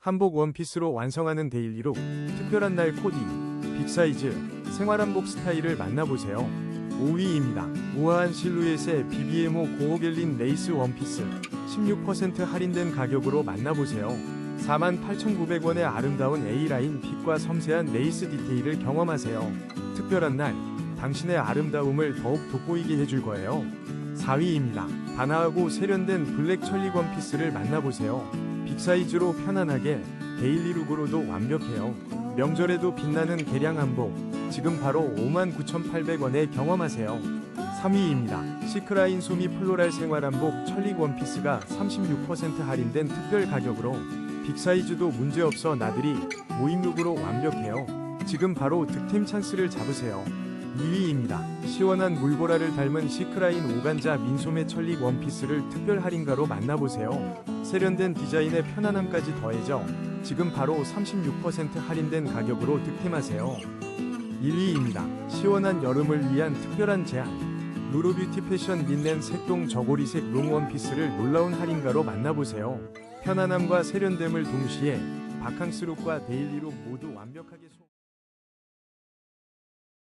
한복 원피스로 완성하는 데일리룩, 특별한 날 코디, 빅사이즈, 생활한복 스타일을 만나보세요. 5위입니다. 우아한 실루엣의 BBMO 고호겔린 레이스 원피스 16% 할인된 가격으로 만나보세요. 48,900원의 아름다운 A라인 핏과 섬세한 레이스 디테일을 경험하세요. 특별한 날, 당신의 아름다움을 더욱 돋보이게 해줄 거예요. 4위입니다. 단아하고 세련된 블랙 천리 원피스를 만나보세요. 빅사이즈로 편안하게 데일리룩으로도 완벽해요. 명절에도 빛나는 개량 한복 지금 바로 59,800원에 경험하세요. 3위입니다. 시크라인 소미 플로랄 생활 한복 천릭 원피스가 36% 할인된 특별 가격으로 빅사이즈도 문제없어 나들이 모임룩으로 완벽해요. 지금 바로 득템 찬스를 잡으세요. 2위입니다. 시원한 물보라를 닮은 시크라인 오간자 민소매 천릭 원피스를 특별 할인가로 만나보세요. 세련된 디자인에 편안함까지 더해져 지금 바로 36% 할인된 가격으로 득템하세요. 1위입니다. 시원한 여름을 위한 특별한 제안. 루루뷰티 패션 린넨 색동 저고리색 롱 원피스를 놀라운 할인가로 만나보세요. 편안함과 세련됨을 동시에 바캉스룩과 데일리룩 모두 완벽하게 수...